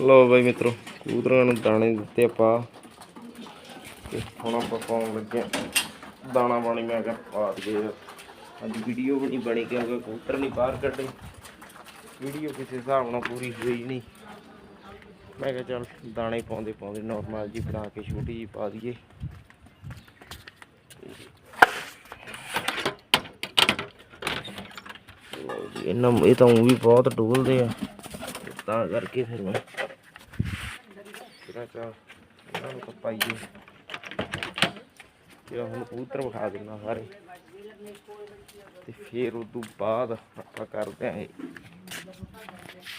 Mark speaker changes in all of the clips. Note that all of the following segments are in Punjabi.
Speaker 1: ਲੋ ਬਾਈ ਮਿੱਤਰੋ ਕੂਦਰਾਂ ਨੂੰ ਦਾਣੇ ਦਿੱਤੇ ਆਪਾਂ। ਤੇ ਹੁਣ ਆਪਾਂ ਪਾਉਣ ਲੱਗੇ ਆਂ ਦਾਣਾ ਪਾਣੀ ਮੈਂ ਕਿਹਾ ਪਾ ਦਈਏ। ਅੱਜ ਵੀਡੀਓ ਵੀ ਨਹੀਂ ਬਣੀ ਕਿਉਂਕਿ ਕਬੂਤਰ ਨਹੀਂ ਬਾਹਰ ਕੱਢੇ। ਵੀਡੀਓ ਕਿਸੇ ਹਿਸਾਬ ਨਾਲ ਪੂਰੀ ਹੋਈ ਨਹੀਂ। ਮੈਂ ਕਿਹਾ ਚੱਲ ਦਾਣੇ ਪਾਉਂਦੇ ਪਾਉਂਦੇ ਨਾਰਮਲ ਜੀ ਬਣਾ ਕੇ ਛੋਟੀ ਜੀ ਪਾ ਦਈਏ। ਇਹਨਾਂ ਇਹ ਤਾਂ ਊਂ ਵੀ ਬਹੁਤ ਡੋਲਦੇ ਆ। ਤਾਂ ਕਰਕੇ ਫਿਰ ਮੈਂ ਕਿਹੜਾ ਚਾ, ਇਹਨਾਂ ਨੂੰ ਪਾਈਏ ਜਿਹੜਾ ਹੁਣ ਕਬੂਤਰ ਵਿਖਾ ਦਿੰਦਾ ਸਾਰੇ। ਤੇ ਫਿਰ ਉਸ ਤੋਂ ਬਾਅਦ ਆਪਾਂ ਕਰਦੇ ਆਂ ਇਹ।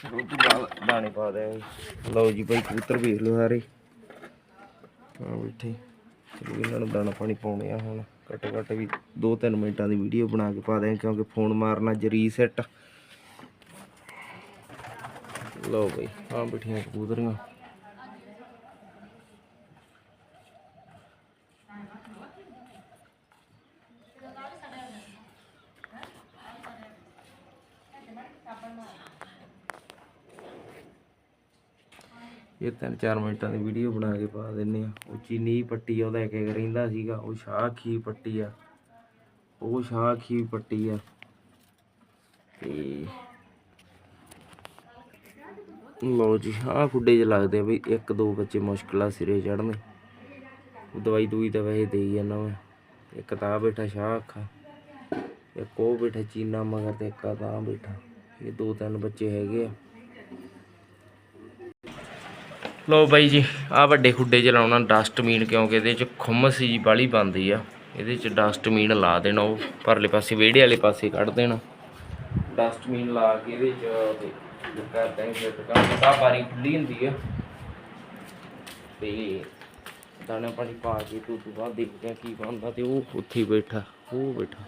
Speaker 1: ਫਿਰ ਉਸ ਤੋਂ ਬਾਅਦ ਦਾਣੇ ਪਾ ਦੇ ਲਓ ਜੀ ਭਾਈ ਕਬੂਤਰ ਵੇਖ ਲਓ ਸਾਰੇ। ਹਾਂ ਬੈਠੇ। ਚਲੋ ਇਹਨਾਂ ਨੂੰ ਦਾਣਾ ਪਾਣੀ ਪਾਉਣੇ ਆ ਹੁਣ। ਘੱਟੋ ਘੱਟ ਵੀ 2-3 ਮਿੰਟਾਂ ਦੀ ਵੀਡੀਓ ਬਣਾ ਕੇ ਪਾ ਦਿਆਂ, ਕਿਉਂਕਿ ਫੋਨ ਮਾਰਨਾ ਜਰੀ ਰੀਸੈਟ ਲਓ ਬਈ ਹਾਂ ਬਿਠੀਆਂ ਕਬੂਤਰੀਆਂ। ਇਹ ਤਿੰਨ ਚਾਰ ਮਿੰਟਾਂ ਦੀ ਵੀਡੀਓ ਬਣਾ ਕੇ ਪਾ ਦਿੰਨੇ ਆ। ਉਹ ਚੀਨੀ ਪੱਟੀ ਉਹਦਾ ਇੱਕ ਇੱਕ ਰਹਿੰਦਾ ਸੀਗਾ, ਉਹ ਸ਼ਾਖੀ ਪੱਟੀ ਆ। ਉਹ ਸ਼ਾਖੀ ਪੱਟੀ ਆ। ਤੇ ਲਓ ਜੀ, ਆਹ ਖੁੱਡੇ 'ਚ ਲੱਗਦੇ ਆ ਬਈ, ਇੱਕ ਦੋ ਬੱਚੇ ਮੁਸ਼ਕਿਲ ਆ ਸਿਰੇ ਚੜਨੇ ਦਵਾਈ ਦੂਈ ਤਾਂ ਵੈਸੇ ਦੇਈ ਜਾਂਦਾ ਵਾ ਇੱਕ ਤਾਂ ਬੈਠਾ ਸ਼ਾਹ ਆ ਇੱਕ ਉਹ ਬੈਠਾ ਚੀਨਾ ਮਗਰ ਤੇ ਇੱਕ ਤਾਂ ਬੈਠਾ। ਇਹ ਦੋ ਤਿੰਨ ਬੱਚੇ ਹੈਗੇ ਆ। ਲੋ ਬਾਈ ਜੀ ਆ ਵੱਡੇ ਖੁੱਡੇ 'ਚ ਲਾਉਣਾ ਡਸਟਬੀਨ ਕਿਉਂਕਿ ਇਹਦੇ 'ਚ ਖੁੰਮਸ ਜੀ ਬਾਲੀ ਬੰਦੀ ਆ। ਇਹਦੇ 'ਚ ਡਸਟਬੀਨ ਲਾ ਦੇਣਾ ਉਹ, ਪਰਲੇ ਪਾਸੇ ਵਿਹੜੇ ਵਾਲੇ ਪਾਸੇ ਕੱਢ ਦੇਣਾ। ਡਸਟਬੀਨ ਲਾ ਕੇ ਇਹਦੇ 'ਚ ਤੇ ਕਰਦਾ ਹੈ ਤਾਂ ਬਾਰੀ ਖੁੱਲੀ ਹੁੰਦੀ ਆ। ਤੇ ਦਾਣਾ ਪਾਣੀ ਪਾ ਕੇ ਤੋਂ ਤੋਂ ਬਾਅਦ ਦੇਖਦੇ ਆ ਕੀ ਬਣਦਾ ਤੇ ਉਹ ਉੱਥੇ ਬੈਠਾ, ਉਹ ਬੈਠਾ।